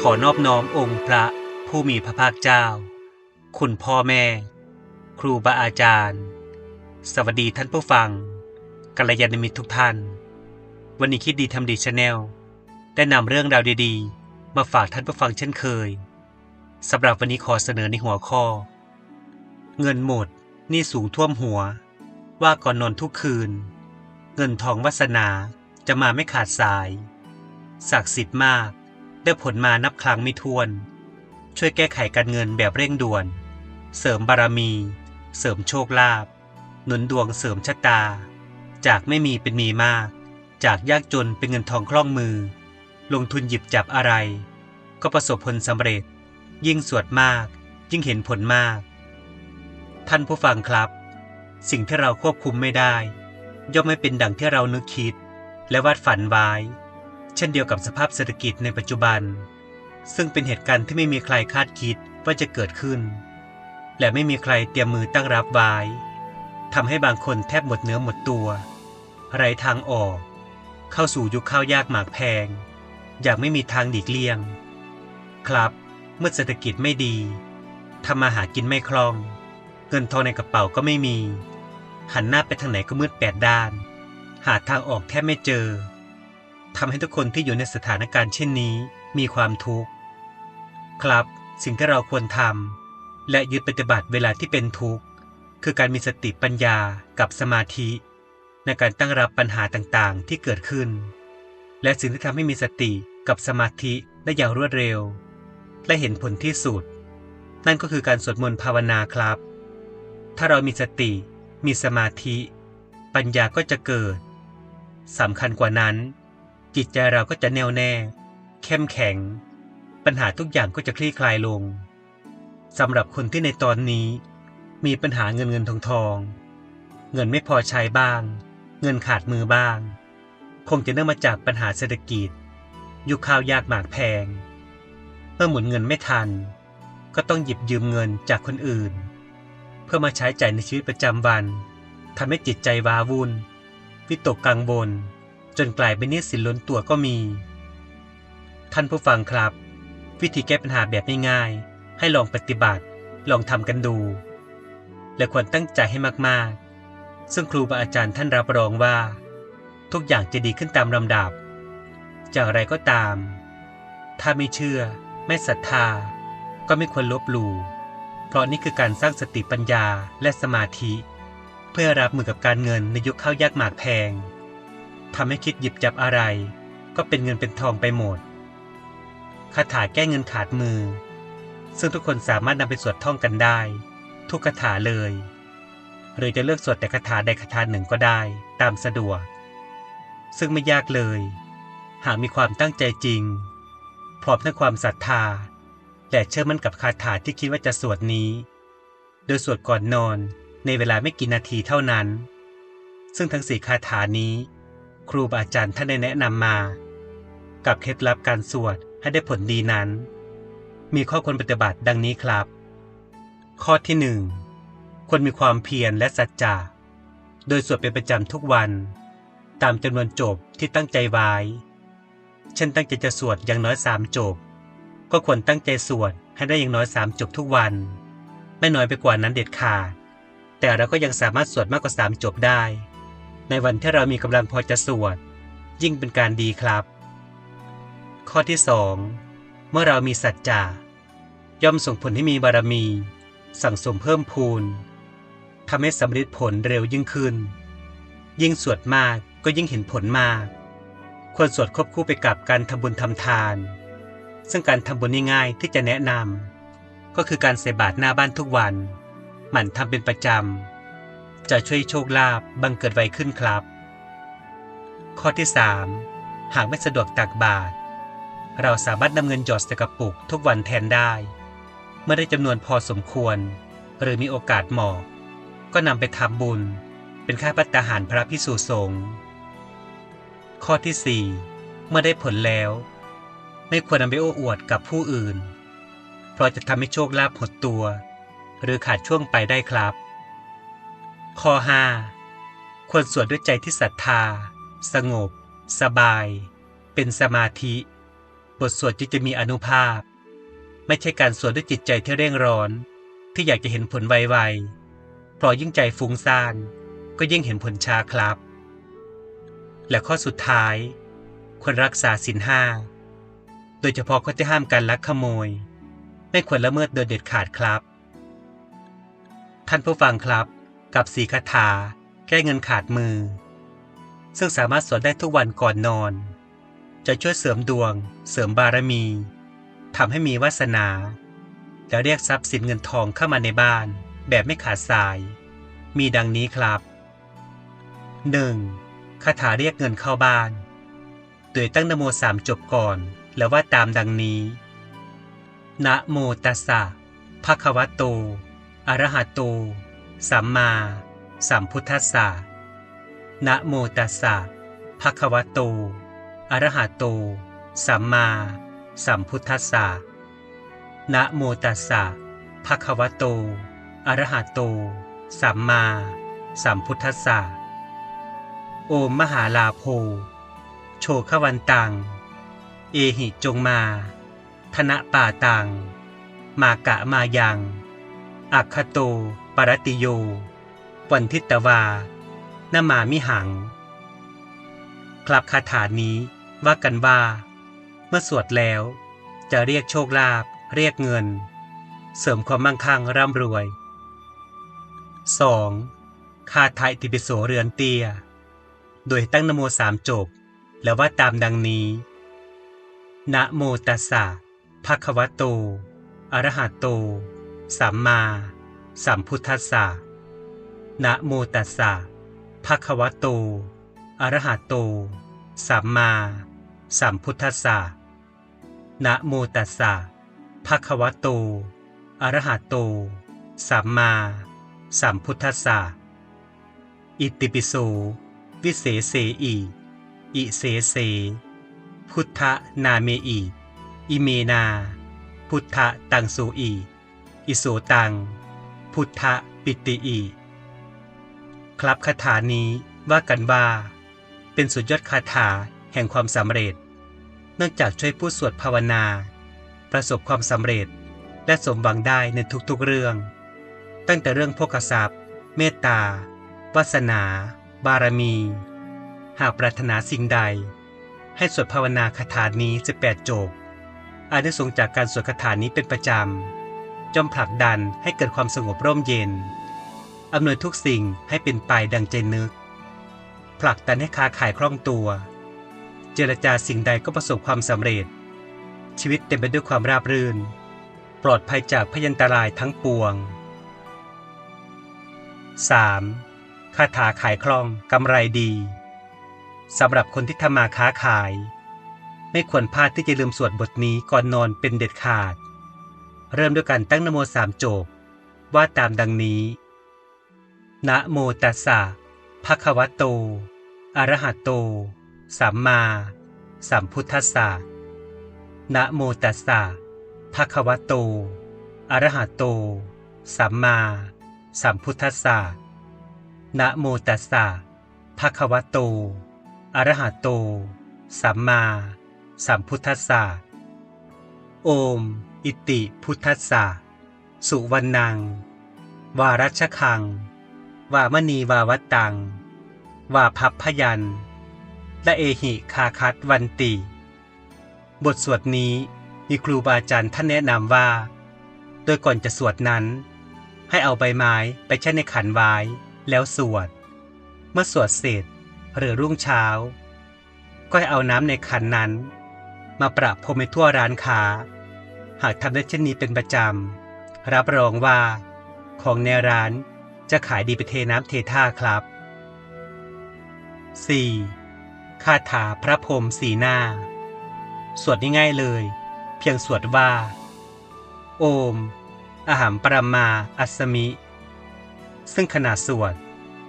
ขอนอบน้อมองค์พระผู้มีพระภาคเจ้า คุณพ่อแม่ ครูบาอาจารย์ สวัสดีท่านผู้ฟังกัลยาณมิตรทุกท่าน วันนี้คิดดีทำดีชาแนลได้นำเรื่องราวดีๆ มาฝากท่านผู้ฟังเช่นเคยสำหรับวันนี้ขอเสนอในหัวข้อ เงินหมดนี่สูงท่วมหัว ว่าก่อนนอนทุกคืน เงินทองวาสนาจะมาไม่ขาดสาย ศักดิ์สิทธิ์มาก ได้ผลมานับครั้งไม่ถ้วน ช่วยแก้ไขการเงินแบบเร่งด่วน เสริมบารมี เสริมโชคลาภหนุนดวงเสริมชะตา จากไม่มีเป็นมีมาก จากยากจนเป็นเงินทองคล่องมือ ลงทุนหยิบจับอะไร ก็ประสบผลสำเร็จ ยิ่งสวดมาก ยิ่งเห็นผลมาก ท่านผู้ฟังครับ สิ่งที่เราควบคุมไม่ได้ ย่อมไม่เป็นดังที่เรานึกคิด และวาดฝันไว้ เช่นเดียวกับสภาพเศรษฐกิจในปัจจุบัน ซึ่งเป็นเหตุการณ์ที่ไม่มีใครคาดคิดว่าจะเกิดขึ้น และไม่มีใครเตรียมมือตั้งรับไว้ทำให้บางคนแทบหมดเนื้อหมดตัวไร้ทางออก เข้าสู่ยุคข้าวยากหมากแพง อย่างไม่มีทางหลีกเลี่ยง ครับ เมื่อเศรษฐกิจไม่ดีทำมาหากินไม่คล่อง เงินทองในกระเป๋าก็ไม่มี หันหน้าไปทางไหนก็มืดแปดด้าน หาทางออกแทบไม่เจอ ทำให้ทุกคนที่อยู่ในสถานการณ์เช่นนี้ มีความทุกข์ ครับ สิ่งที่เราควรทำและยึดปฏิบัติเวลาที่เป็นทุกข์ คือการมีสติปัญญากับสมาธิ ในการตั้งรับปัญหาต่างๆ ที่เกิดขึ้น และสิ่งที่ทำให้มีสติกับสมาธิได้อย่างรวดเร็ว และเห็นผลที่สุด นั่นก็คือการสวดมนต์ภาวนาครับ ถ้าเรามีสติ มีสมาธิ ปัญญาก็จะเกิดสำคัญกว่านั้น จิตใจเราก็จะแน่วแน่ เข้มแข็ง ปัญหาทุกอย่างก็จะคลี่คลายลงสำหรับคนที่ในตอนนี้ มีปัญหาเงินเงินทองทอง เงินไม่พอใช้บ้าง เงินขาดมือบ้าง คงจะเนื่องมาจากปัญหาเศรษฐกิจ ยุคข้าวยากหมากแพง เมื่อหมุนเงินไม่ทัน ก็ต้องหยิบยืมเงินจากคนอื่น เพื่อมาใช้จ่ายในชีวิตประจำวันทำให้จิตใจว้าวุ่นวิตกกังวล จนกลายเป็นหนี้สินล้นตัวก็มี ท่านผู้ฟังครับ วิธีแก้ปัญหาแบบง่ายๆให้ลองปฏิบัติ ลองทำกันดู และควรตั้งใจให้มากๆ ซึ่งครูบาอาจารย์ท่านรับรองว่า ทุกอย่างจะดีขึ้นตามลำดับ จากอะไรก็ตาม ถ้าไม่เชื่อ ไม่ศรัทธา ก็ไม่ควรลบหลู่เพราะนี่คือการสร้างสติปัญญาและสมาธิ เพื่อรับมือกับการเงินในยุคข้าวยากหมากแพง ทำให้คิดหยิบจับอะไร ก็เป็นเงินเป็นทองไปหมดคาถาแก้เงินขาดมือ ซึ่งทุกคนสามารถนำไปสวดท่องกันได้ ทุกคาถาเลย หรือจะเลือกสวดแต่คาถาใดคาถาหนึ่งก็ได้ตามสะดวก ซึ่งไม่ยากเลย หากมีความตั้งใจจริง พร้อมทั้งความศรัทธา และเชื่อมั่นกับคาถาที่คิดว่าจะสวดนี้ โดยสวดก่อนนอนในเวลาไม่กี่นาทีเท่านั้น ซึ่งทั้งสี่คาถานี้ ครูบาอาจารย์ท่านได้แนะนำมา กับเคล็ดลับการสวดให้ได้ผลดีนั้น มีข้อควรปฏิบัติดังนี้ครับ ข้อที่หนึ่งควรมีความเพียรและสัจจะโดยสวดเป็นประจำทุกวัน ตามจำนวนจบที่ตั้งใจไว้เช่นตั้งใจจะสวดอย่างน้อยสามจบ ก็ควรตั้งใจสวดให้ได้อย่างน้อยสามจบทุกวัน ไม่น้อยไปกว่านั้นเด็ดขาด แต่เราก็ยังสามารถสวดมากกว่าสามจบได้ ในวันที่เรามีกำลังพอจะสวด ยิ่งเป็นการดีครับ ข้อที่สองเมื่อเรามีสัจจะย่อมส่งผลให้มีบารมี สั่งสมเพิ่มพูนทำให้สำเร็จผลเร็วยิ่งขึ้น ยิ่งสวดมากก็ยิ่งเห็นผลมาก ควรสวดควบคู่ไปกับการทำบุญทำทาน ซึ่งการทำบุญง่ายๆที่จะแนะนำก็คือการใส่บาตรหน้าบ้านทุกวัน หมั่นทำเป็นประจำ จะช่วยโชคลาภบังเกิดไวขึ้นครับ ข้อที่ 3 หากไม่สะดวกตักบาตรเราสามารถนำเงินหยอดใส่กระปุกทุกวันแทนได้ เมื่อได้จำนวนพอสมควร หรือมีโอกาสเหมาะก็นำไปทำบุญ เป็นค่าพัตตาหารพระพิสุสงฆ์ข้อที่ 4 เมื่อได้ผลแล้ว ไม่ควรนำไปโอ้อวดกับผู้อื่น เพราะจะทำให้โชคลาภหดตัว หรือขาดช่วงไปได้ครับ ข้อ 5 ควรสวดด้วยใจที่ศรัทธา สงบ สบาย เป็นสมาธิ บทสวดจึงจะมีอนุภาพ ไม่ใช่การสวดด้วยจิตใจที่เร่งร้อน ที่อยากจะเห็นผลไวๆเพราะยิ่งใจฟุ้งซ่านก็ยิ่งเห็นผลช้าครับ และข้อสุดท้าย ควรรักษาศีลห้า โดยเฉพาะข้อที่ห้ามการลักขโมย ไม่ควรละเมิดโดยเด็ดขาดครับ ท่านผู้ฟังครับ กับสีคาถา แก้เงินขาดมือ ซึ่งสามารถสวดได้ทุกวันก่อนนอน จะช่วยเสริมดวง เสริมบารมีทำให้มีวาสนา และเรียกทรัพย์สินเงินทองเข้ามาในบ้าน แบบไม่ขาดสาย มีดังนี้ครับ 1. คาถาเรียกเงินเข้าบ้าน โดยตั้งนโมสามจบก่อน แล้วว่าตามดังนี้ นะโมตัสสะภะคะวะโต อะระหะโต สัมมาสัมพุทธัสสะนะโมตัสสะภะคะวะโต อะระหะโต สัมมาสัมพุทธัสสะนะโมตัสสะภะคะวะโต อะระหะโต สัมมาสัมพุทธัสสะโอมมหาลาโภ โชขวันตัง เอหิจงมา ธนะป่าตัง มากะมายัง อัคคโต ปรติโย วันทิตวานามามิหัง คลับคาถานี้ว่ากันว่า เมื่อสวดแล้ว จะเรียกโชคลาภเรียกเงิน เสริมความมั่งคั่งร่ำรวย 2. คาถาอิติปิโสเรือนเตีย โดยตั้งนโมสามจบ แล้วว่าตามดังนี้นะโมตัสสะภะคะวะโต อะระหะโต สัมมา สัมพุทธัสสะ นะโมตัสสะ ภะคะวะโต อะระหะโต สัมมา สัมพุทธัสสะ นะโมตัสสะ ภะคะวะโต อะระหะโต สัมมา สัมพุทธัสสะ อิติปิโส วิเศษเสอีอิเสเส พุทธนาเมอีอิเมนา พุทธตังสูอีอิโสตัง พุทธปิติอีครับคาถานี้ว่ากันว่า เป็นสุดยอดคาถาแห่งความสำเร็จ เนื่องจากช่วยผู้สวดภาวนา ประสบความสำเร็จและสมหวังได้ในทุกๆเรื่อง ตั้งแต่เรื่องโภคทรัพย์ เมตตาวาสนา บารมี หากปรารถนาสิ่งใด ให้สวดภาวนาคาถานี้จะแปดจกอานิสงส์จากการสวดคาถานี้เป็นประจำ จอมผลักดันให้เกิดความสงบร่มเย็น อำนวยทุกสิ่งให้เป็นไปดังใจนึก ผลักดันให้ค้าขายคล่องตัว เจรจาสิ่งใดก็ประสบความสำเร็จ ชีวิตเต็มไปด้วยความราบรื่น ปลอดภัยจากพยันตรายทั้งปวง 3. คาถาขายคล่องกำไรดีสำหรับคนที่ทำมาค้าขาย ไม่ควรพลาดที่จะลืมสวดบทนี้ก่อนนอนเป็นเด็ดขาด เริ่มด้วยการตั้งนโมสามจบ ว่าตามดังนี้ นะโมตัสสะภะคะวะโต อะระหะโต สัมมา สัมพุทธัสสะ นะโมตัสสะภะคะวะโต อะระหะโต สัมมา สัมพุทธัสสะ นะโมตัสสะภะคะวะโต อะระหะโต สัมมา สัมพุทธัสสะ โอม อิติพุทธัสสะสุวรรณัง วารัชคัง วามณีวาวัตัง วาพัพพยัน และเอหิคาคัตวันติ บทสวดนี้มีครูบาอาจารย์ท่านแนะนำว่า โดยก่อนจะสวดนั้น ให้เอาใบไม้ไปแช่ในขันไว้ แล้วสวด เมื่อสวดเสร็จหรือรุ่งเช้า ก็ให้เอาน้ำในขันนั้น มาประพรมไปทั่วร้านค้า หากทำได้เช่นนี้เป็นประจำ รับรองว่า ของในร้านจะขายดีไปเทน้ำเทท่าครับ 4. คาถาพระพรหมสีหน้า สวดง่ายๆเลย เพียงสวดว่า โอม อาหัมปรมาอัสสมิ ซึ่งขณะสวด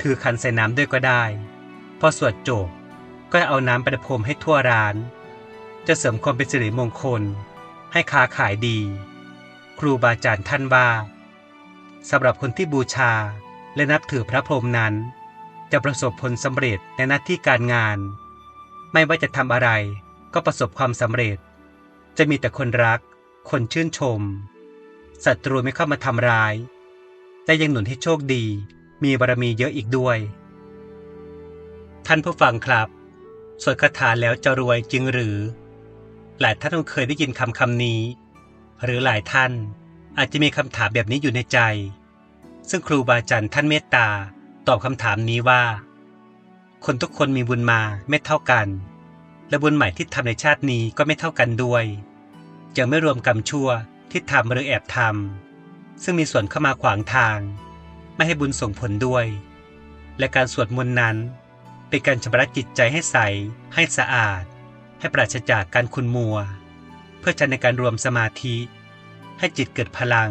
ถือขันใส่น้ำด้วยก็ได้ พอสวดจบ ก็เอาน้ำประพรมให้ทั่วร้าน จะเสริมความเป็นสิริมงคล ให้ค้าขายดี ครูบาอาจารย์ท่านว่าสำหรับคนที่บูชาและนับถือพระพรหมนั้น จะประสบผลสำเร็จในหน้าที่การงาน ไม่ว่าจะทำอะไรก็ประสบความสำเร็จ จะมีแต่คนรัก คนชื่นชมศัตรูไม่เข้ามาทำร้ายและยังหนุนให้โชคดี มีบารมีเยอะอีกด้วย ท่านผู้ฟังครับ สวดคาถาแล้วจะรวยจริงหรือ หลายท่านคงเคยได้ยินคำคำนี้ หรือหลายท่านอาจจะมีคำถามแบบนี้อยู่ในใจ ซึ่งครูบาอาจารย์ท่านเมตตาตอบคำถามนี้ว่า คนทุกคนมีบุญมาไม่เท่ากัน และบุญใหม่ที่ทำในชาตินี้ก็ไม่เท่ากันด้วยยังไม่รวมกรรมชั่วที่ทำหรือแอบทำซึ่งมีส่วนเข้ามาขวางทาง ไม่ให้บุญส่งผลด้วย และการสวดมนต์นั้น เป็นการชำระจิตใจให้ใสให้สะอาด ให้ปราศจากการขุ่นมัว เพื่อใช้ในการรวมสมาธิ ให้จิตเกิดพลัง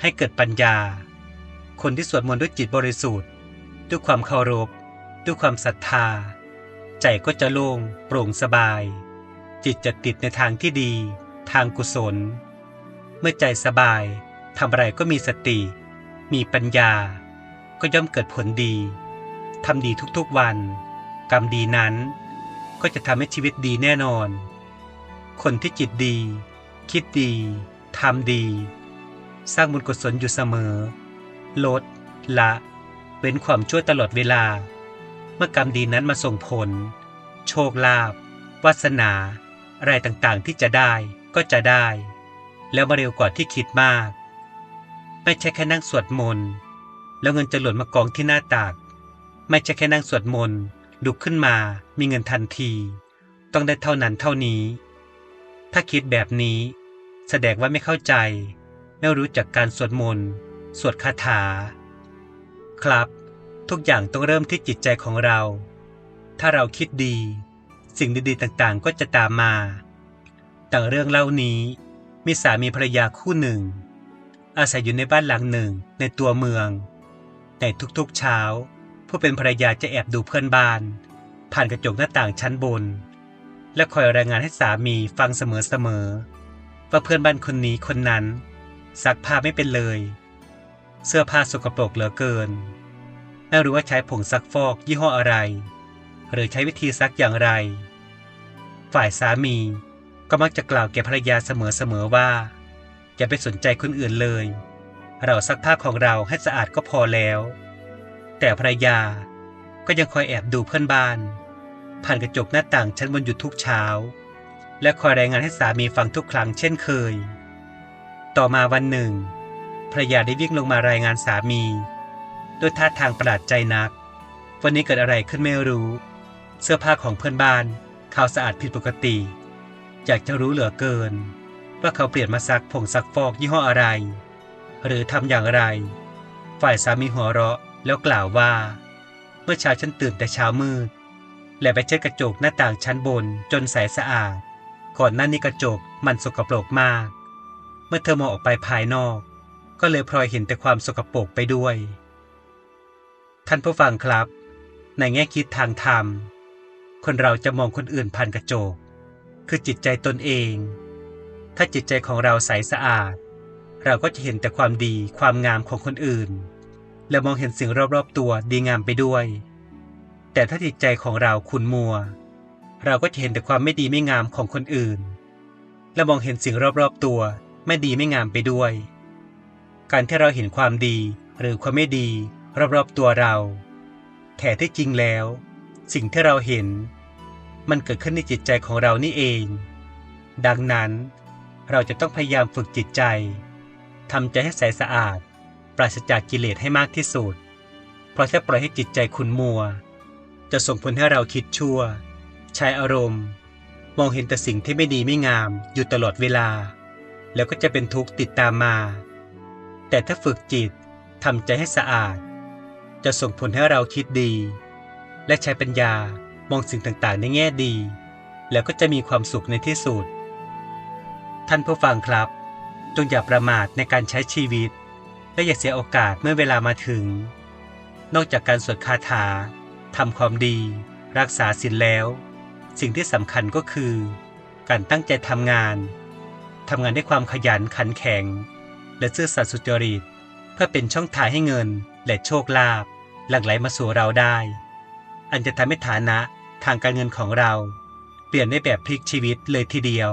ให้เกิดปัญญา คนที่สวดมนต์ด้วยจิตบริสุทธิ์ ด้วยความเคารพ ด้วยความศรัทธา ใจก็จะโล่งโปร่งสบาย จิตจะติดในทางที่ดี ทางกุศล เมื่อใจสบายทำอะไรก็มีสติ มีปัญญา ก็ย่อมเกิดผลดีทำดีทุกๆวัน กรรมดีนั้น ก็จะทำให้ชีวิตดีแน่นอน คนที่จิตดี คิดดีทำดี สร้างบุญกุศลอยู่เสมอ ลด ละ เว้นความชั่วตลอดเวลา เมื่อกรรมดีนั้นมาส่งผล โชคลาภวาสนา อะไรต่างๆที่จะได้ก็จะได้ แล้วมาเร็วกว่าที่คิดมาก ไม่ใช่แค่นั่งสวดมนต์แล้วเงินจะหล่นมากองที่หน้าตาก ไม่ใช่แค่นั่งสวดมนต์ ลุกขึ้นมามีเงินทันที ต้องได้เท่านั้นเท่านี้ ถ้าคิดแบบนี้ แสดงว่าไม่เข้าใจ ไม่รู้จักการสวดมนต์สวดคาถา ครับ ทุกอย่างต้องเริ่มที่จิตใจของเรา ถ้าเราคิดดี สิ่งดีๆต่างๆก็จะตามมาต่างเรื่องเล่านี้มีสามีภรรยาคู่หนึ่ง อาศัยอยู่ในบ้านหลังหนึ่งในตัวเมือง ในทุกๆเช้า ผู้เป็นภรรยาจะแอบดูเพื่อนบ้าน ผ่านกระจกหน้าต่างชั้นบน และคอยรายงานให้สามีฟังเสมอๆว่าเพื่อนบ้านคนนี้คนนั้นซักผ้าไม่เป็นเลย เสื้อผ้าสกปรกเหลือเกินไม่รู้ว่าใช้ผงซักฟอกยี่ห้ออะไร หรือใช้วิธีซักอย่างไร ฝ่ายสามีก็มักจะกล่าวแก่ภรรยาเสมอๆว่า อย่าไปสนใจคนอื่นเลย เราซักผ้าของเราให้สะอาดก็พอแล้ว แต่ภรรยาก็ยังคอยแอบดูเพื่อนบ้าน ผ่านกระจกหน้าต่างชั้นบนอยู่ทุกเช้า และคอยรายงานให้สามีฟังทุกครั้งเช่นเคย ต่อมาวันหนึ่งภรรยาได้วิ่งลงมารายงานสามี ด้วยท่าทางประหลาดใจนัก วันนี้เกิดอะไรขึ้นไม่รู้ เสื้อผ้าของเพื่อนบ้านขาวสะอาดผิดปกติ อยากจะรู้เหลือเกิน ว่าเขาเปลี่ยนมาซักผงซักฟอกยี่ห้ออะไร หรือทำอย่างไร ฝ่ายสามีหัวเราะ แล้วกล่าวว่า เมื่อเช้าฉันตื่นแต่เช้ามืด และไปเช็ดกระจกหน้าต่างชั้นบนจนใสสะอาด ก่อนหน้านี้กระจกมันสกปรกมาก เมื่อเธอมองออกไปภายนอก ก็เลยพลอยเห็นแต่ความสกปรกไปด้วย ท่านผู้ฟังครับ ในแง่คิดทางธรรม คนเราจะมองคนอื่นผ่านกระจก คือจิตใจตนเอง ถ้าจิตใจของเราใสสะอาด เราก็จะเห็นแต่ความดีความงามของคนอื่น และมองเห็นสิ่งรอบๆตัวดีงามไปด้วย แต่ถ้าจิตใจของเราขุ่นมัว เราก็จะเห็นแต่ความไม่ดีไม่งามของคนอื่น และมองเห็นสิ่งรอบๆตัวไม่ดีไม่งามไปด้วย การที่เราเห็นความดีหรือความไม่ดีรอบๆตัวเรา แท้ที่จริงแล้ว สิ่งที่เราเห็น มันเกิดขึ้นในจิตใจของเรานี่เอง ดังนั้นเราจะต้องพยายามฝึกจิตใจทำใจให้ใสสะอาด ปราศจากกิเลสให้มากที่สุด เพราะถ้าปล่อยให้จิตใจขุนมัว จะส่งผลให้เราคิดชั่ว ใช้อารมณ์ มองเห็นแต่สิ่งที่ไม่ดีไม่งามอยู่ตลอดเวลา แล้วก็จะเป็นทุกข์ติดตามมา แต่ถ้าฝึกจิตทำใจให้สะอาด จะส่งผลให้เราคิดดี และใช้ปัญญามองสิ่งต่างๆในแง่ดี แล้วก็จะมีความสุขในที่สุด ท่านผู้ฟังครับ จงอย่าประมาทในการใช้ชีวิต และอย่าเสียโอกาสเมื่อเวลามาถึง นอกจากการสวดคาถาทำความดี รักษาศีลแล้ว สิ่งที่สำคัญก็คือ การตั้งใจทำงานทำงานด้วยความขยันขันแข็ง และซื่อสัตย์สุจริต เพื่อเป็นช่องทางให้เงินและโชคลาภหลั่งไหลมาสู่เราได้ อันจะทำให้ฐานะทางการเงินของเรา เปลี่ยนได้แบบพลิกชีวิตเลยทีเดียว